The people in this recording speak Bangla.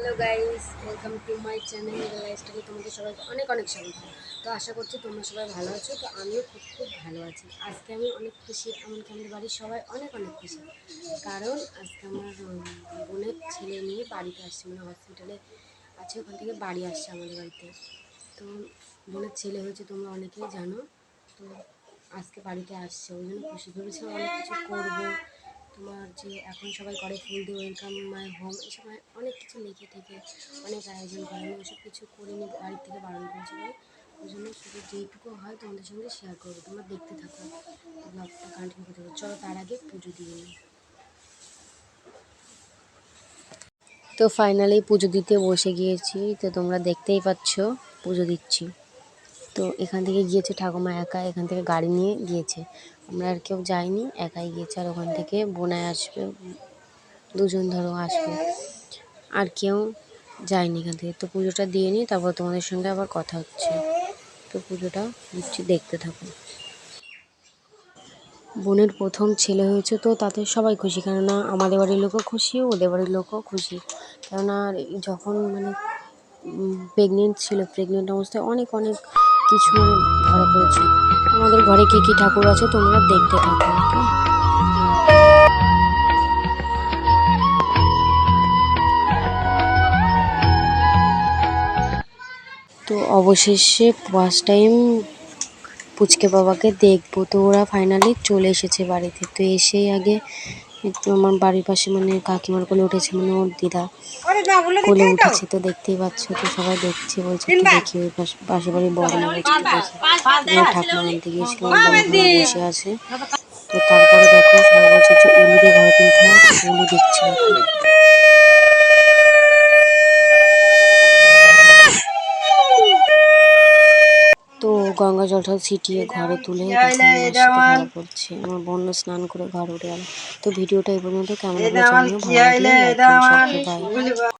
Hello guys welcome to my channel লাইফস্টাইলে তোমাদের সবাইকে অনেক অনেক স্বাগত। তো আশা করছি তোমরা সবাই ভালো আছো। তো আমিও খুব খুব ভালো আছি। আজকে আমি অনেক খুশি, এমনকি আমাদের বাড়ির সবাই অনেক অনেক খুশি। কারণ আজকে আমার বোনের ছেলে নিয়ে বাড়িতে আসছে মানে হসপিটালে আছে, ওখান থেকে বাড়ি আসছে আমাদের বাড়িতে। তো বোনের ছেলে হয়েছে, তোমরা অনেকেই জানো। তো আজকে বাড়িতে আসছে, ওই জন্য খুশি ভেবেছিলাম অনেক কিছু করব। যে এখন সবাই করে ফুল দিয়ে ওয়েলকাম মাই হোম সময় অনেক কিছু লিখে থেকে, অনেক আয়োজন করে, আমি ওসব কিছু করিনি বাড়ির থেকে বারণ করেছি বলে ওই জন্য শুধু যেটুকু হয় তোমাদের সঙ্গে শেয়ার করব, তোমরা দেখতে থাকো ব্লগটা কন্টিনিউ করতে থাকো। চলো তার আগে পুজো দিয়ে নিই। তো ফাইনালি পুজো দিতে বসে গিয়েছি, তো তোমরা দেখতেই পাচ্ছ, পুজো দিচ্ছি। তো এখান থেকে গিয়েছে ঠাকুমা একা, এখান থেকে গাড়ি নিয়ে গিয়েছে। আমরা আর কেউ যাইনি, একাই গিয়েছে আর ওখান থেকে বোনায় আসবে, দুজন ধরো আসবে। আর কেউ যায়নি এখান থেকে। তো পুজোটা দিয়ে নিই তারপর তোমাদের সঙ্গে আবার কথা হচ্ছে। তো পুজোটা দিচ্ছি দেখতে থাকো। বোনের প্রথম ছেলে হয়েছে তো তাতে সবাই খুশি, কেননা আমাদের বাড়ির লোকও খুশি, ওদের বাড়ির লোকও খুশি। কেননা যখন মানে প্রেগনেন্ট ছিল প্রেগনেন্ট অবস্থায় অনেক অনেক কিছু মানে ধরা আমাদের ঘরে কী কী ঠাকুর আছে তোমরা দেখতে থাকো তো অবশেষে ফার্স্ট টাইম পুচকে বাবাকে দেখব। তো ওরা ফাইনালি চলে এসেছে বাড়িতে। তো এসেই আগে একটু আমার বাড়ির পাশে মানে কাকিমার কোলে উঠেছে মানে ওর দিদা কোলে উঠেছে তো দেখতেই পাচ্ছ তো সবাই দেখছে বলছে একটু দেখি ওই পাশে- পাশে বাড়ির বড় মা বলছে একটু দেখি। ঠাকুমা আনতে গিয়েছিল বসে আছে। তো তারপরে দেখো সবাই বলছে যে উলুদে ঘরে তুলতে হয় তো উলু দিচ্ছে এখন। তো গঙ্গা জলটা ছিটিয়ে ঘরে তুলে করছে আমার বন্য স্নান করে ঘরে উঠে গেল তো ভিডিওটা এই পর্যন্ত কেমন জানিও ভালো লাগলে লাইক করুন, সাবস্ক্রাইব, বাই